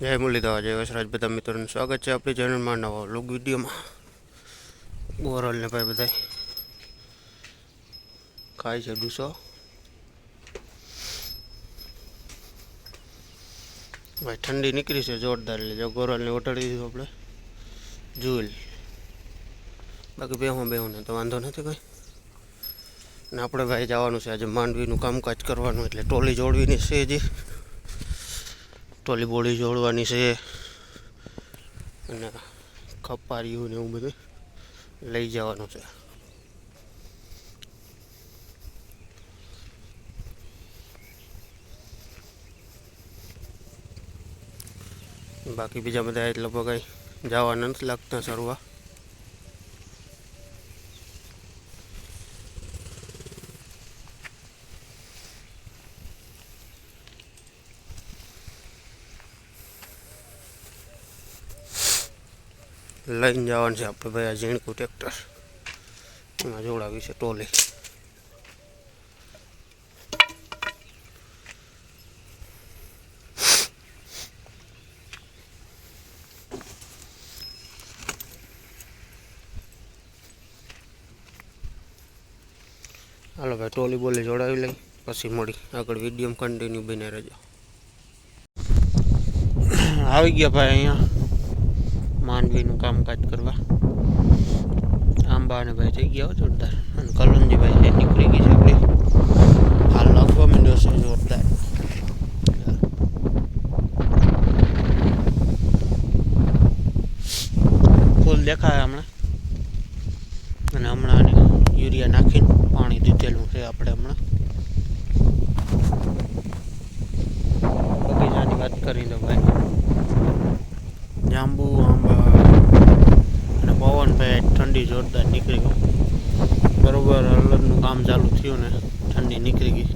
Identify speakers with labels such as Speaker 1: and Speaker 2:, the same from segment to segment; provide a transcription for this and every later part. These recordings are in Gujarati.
Speaker 1: જય મુરલીધા જય વસરાજ બધા મિત્રોનું સ્વાગત છે આપણી ચેનલમાં નવા લોક વિડીયોમાં. ગોરલ ને ભાઈ બધા ખાય છે ડૂસો. ભાઈ ઠંડી નીકળી છે જોરદાર એટલે જો ગોરલને ઓટાડી દીધું આપણે. જુલ. બાકી બેહું બેહું ને તો વાંધો નથી કંઈ. ને આપણે ભાઈ જવાનું છે આજે માંડવીનું કામકાજ કરવાનું એટલે ટોલી જોડવીની છે હજી. ટોલી બોડી જોડવાની છે. અને ખપારીયું ને એવું બધું લઈ જવાનું છે. બાકી બીજા બધા એટલે કંઈ જવા નથી લાગતા સરવા લઈને જવાનું છે આપણે ભાઈ આ ઝીણકું ટ્રેક્ટર એમાં જોડાવી છે ટોલી. હાલો ભાઈ, ટોલી બોલી જોડાવી લઈ, પછી મળી. આગળ વીડિયો કન્ટિન્યુ બને રહેજો. આવી ગયા ભાઈ અહીંયા. માંડવીનું કામકાજ કરવા. આંબા અને ભાઈ થઈ ગયા જોરદાર. અને કલંજી ભાઈ છે, નીકળી ગઈ છે આપણી. હાલ લાગવા માંડ્યો છે, જોરદાર. ફૂલ દેખાય હમણાં. અને હમણાં યુરિયા નાખીને પાણી દીધેલું છે આપણે હમણાં. બગીચાની વાત કરી દો ભાઈ. જાંબુ આંબા અને પવન ભાઈ ઠંડી જોરદાર નીકળી ગયું બરોબર હલદનું કામ ચાલુ થયું ને ઠંડી નીકળી ગઈ.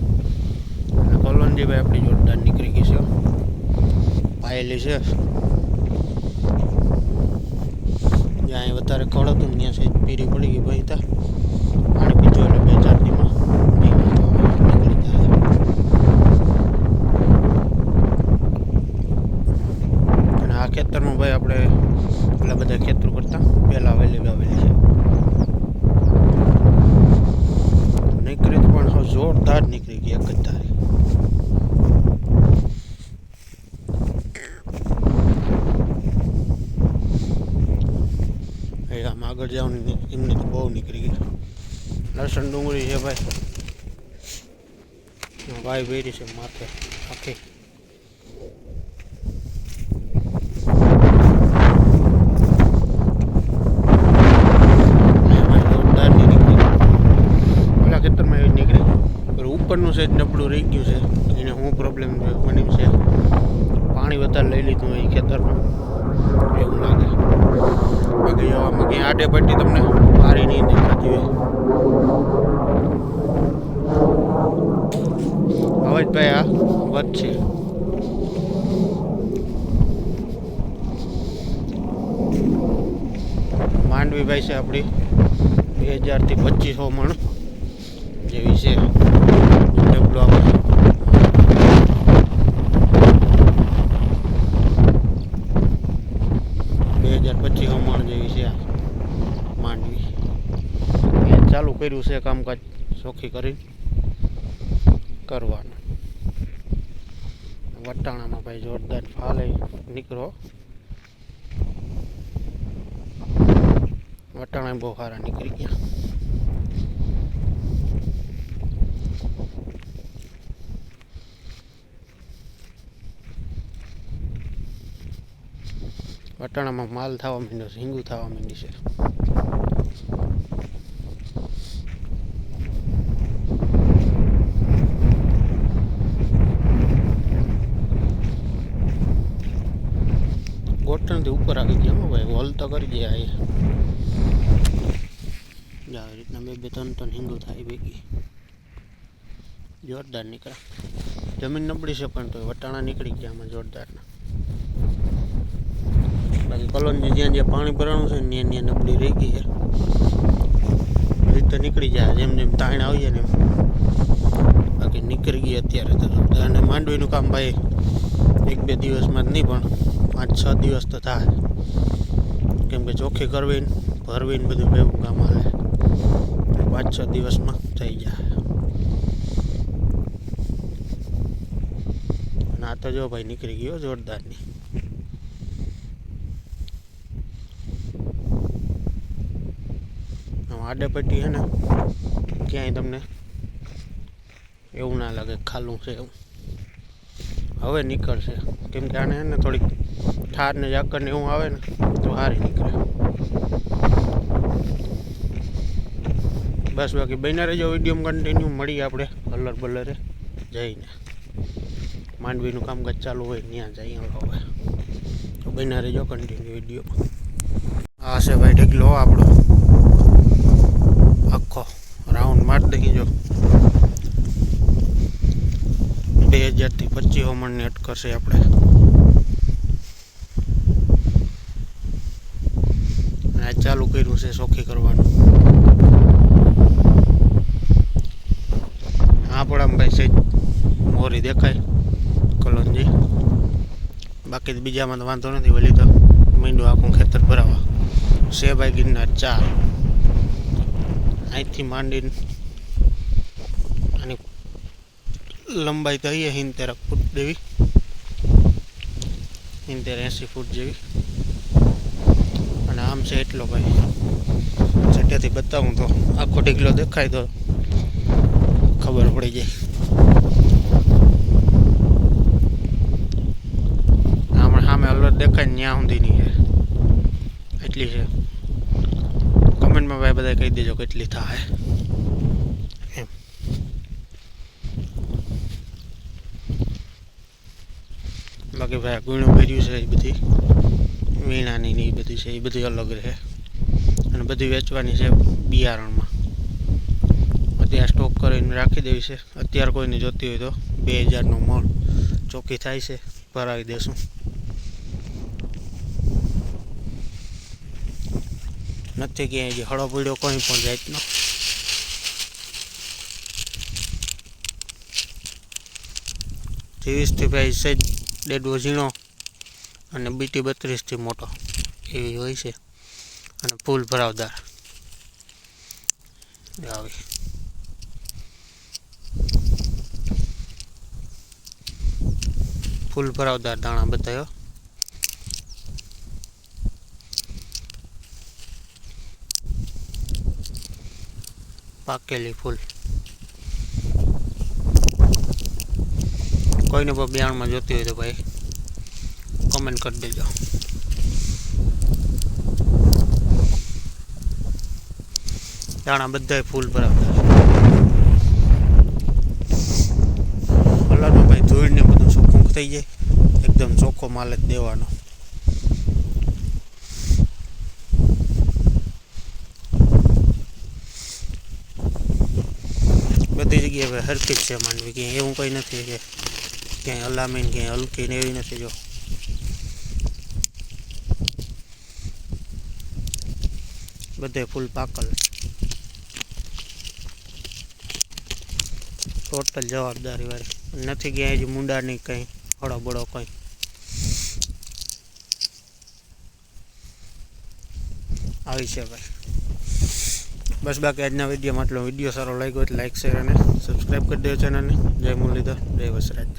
Speaker 1: અને કોલોનજી ભાઈ આપણી જોરદાર નીકળી ગઈ છે. પાયેલી છે. જ્યાં વધારે કળ હતું ત્યાં સેજ પીરી પડી ગઈ ભાઈ ત્યાં. પાણી પીધું એટલે બે ચાર દીમાં નીકળી જાય અને આ ખેતરમાં ભાઈ આપણે એટલા બધા ખેતર કરતા પહેલાં આવેલી વાવેલી છે. નીકળી તો પણ હવે જોરદાર નીકળી ગઈ એક જ ધારી આમ આગળ જવાની એમની તો બહુ નીકળી ગઈ. લસણ ડુંગળી છે ભાઈ. ભાઈ વેરી છે માથે, આખી એમાં જોરદારની નીકળી ઓલા ખેતરમાં એવી જ નીકળી પણ ઉપરનું છે નબળું રહી ગયું છે. એને શું પ્રોબ્લેમ બની છે. પાણી વધારે લઈ લીધું એ ખેતરમાં. એવું લાગે. બાકી આમાં ક્યાંય આડે પટ્ટી તમને મારી નહીં દેખાતી હોય. હવે જ ભાઈ આ વધશે માંડવી ભાઈ છે આપણી. બે હજારથી પચીસો મણ. જેવી છે ડબલું આપણે બે હજાર પચીસો મણ જેવી છે આ માંડવી એ ચાલુ કર્યું છે કામકાજ ચોખ્ખી કરી કરવાનું. વટાણામાં ભાઈ જોરદાર ફાલે નીકળો. વટાણા બહુ સારા નીકળી ગયા. વટાણામાં માલ થવા માંડ્યો છે, હિંગુ થવા માંડી છે. ગોઠણથી ઉપર આવી ગયા હો ભાઈ હોલ તો કરી ગયા એ. આવી રીતના બે બે, ત્રણ ત્રણ હિંગુ થાય ભેગી. જોરદાર નીકળે. જમીન નબળી છે પણ તો વટાણા નીકળી ગયા આમાં જોરદારના. બાકી કલોનજી જ્યાં જ્યાં પાણી ભરાણું છે ત્યાં ત્યાં નબળી રહી ગઈ છે. રીતે નીકળી જાય, જેમ જેમ તાણ આવીએ ને બાકી નીકળી ગઈ અત્યારે તો અને માંડવીનું કામ ભાઈ, એક બે દિવસમાં જ નહીં પણ પાંચ છ દિવસ તો થાય. કેમ કે ચોખ્ખી કરવી ને ભરવી ને બધું ભેગું કામ હાલે પાંચ છ દિવસમાં થઈ જાય. અને આ તો જો ભાઈ નીકળી ગયો જોરદારની. આડેપટ્ટી આડે પટ્ટી છે ને, ક્યાંય તમને એવું ના લાગે, ખાલું છે એવું. હવે નીકળશે. કેમ કે આને ને થોડીક ઠાર ને ઝાકર ને એવું આવે ને, તો સારી નીકળે. બસ બાકી બન્યા રહેજો વિડીયોમાં કન્ટિન્યુ મળી આપણે કલર બલરે. જઈને. માંડવીનું કામકાજ ચાલુ હોય, ત્યાં જઈએ હવે. તો બન્યા રહેજો કન્ટિન્યુ વિડીયોમાં આ છે ભાઈ ઢગલો આપણો. આખો. રાઉન્ડ મારી દઈ જો બે હજારથી પચીસો મણની અટકશે આપણે. આ ચાલુ કર્યું છે સોખી કરવાનું. આપણામાં ભાઈ સેજ મોરી દેખાય કલોનજી. બાકી બીજામાં તો વાંધો નથી, વળી તો મીંડું આખું ખેતર ભરાવા. છે ભાઈ ગિરનાર ચાર. અહીંથી માંડીને આની લંબાઈ તો અહીંયા હિંતેર ફૂટ જેવી હિંતેર એંસી ફૂટ જેવી. અને આમ છે એટલો ભાઈ. છેટેથી બતાવું તો આખો ઢીકલો દેખાય તો ખબર પડી જાય. હમણાં સામે અલર્ટ દેખાય ને ત્યાં નહીં છે એટલી છે. કમેન્ટમાં ભાઈ બધા કહી દેજો કેટલી થાય. બાકી ભાઈ ગુણું ભર્યું છે એ બધી વીણાની ને એ બધી છે, એ બધી અલગ રહે. અને બધી વેચવાની છે બિયારણમાં. અત્યારે સ્ટોક કરીને રાખી દેવી છે. અત્યારે કોઈને જોતી હોય તો બે હજારનું મણ ચોખ્ખી થાય છે, ભરાવી દેશું. નથી ક્યાંય હજી હળો પડ્યો, કોઈ પણ જાતનો. ત્રેવીસથી ભાઈ સહેજ ડેડવો ઝીણો અને બીટી બત્રીસથી મોટો એવી હોય છે. અને ફૂલ ભરાવદાર. આવી ફૂલ ભરાવદાર દાણા બતાવ્યો પાકેલી ફૂલ. કોઈને પણ બિયારણમાં જોતી હોય તો ભાઈ કમેન્ટ કરી દેજો. દાણા બધાય ફૂલ ભરાવદાર કલરમાં ભાઈ ધૂળ ને બધું ચોખ્ખું થઈ જાય. એકદમ ચોખ્ખો માલ જ દેવાનો. બધી જગ્યાએ ભાઈ હરખી જ છે માનવી, ક્યાંય એવું કંઈ નથી કે ક્યાંય અલામીન ક્યાંય હલકી ને એવી નથી જો બધે ફૂલ પાકલ ટોટલ જવાબદારી વાળી નથી ક્યાંય હજી મુંડાની કંઈ હળો બળો કંઈ આવી છે ભાઈ બસ બાકી આજના વિડીયોમાં આટલો વીડિયો સારો લાગ્યો તો લાઈક શેર અને સબસ્ક્રાઈબ કરી દેજો ચેનલને જય મુરલીધર જય વસરાજ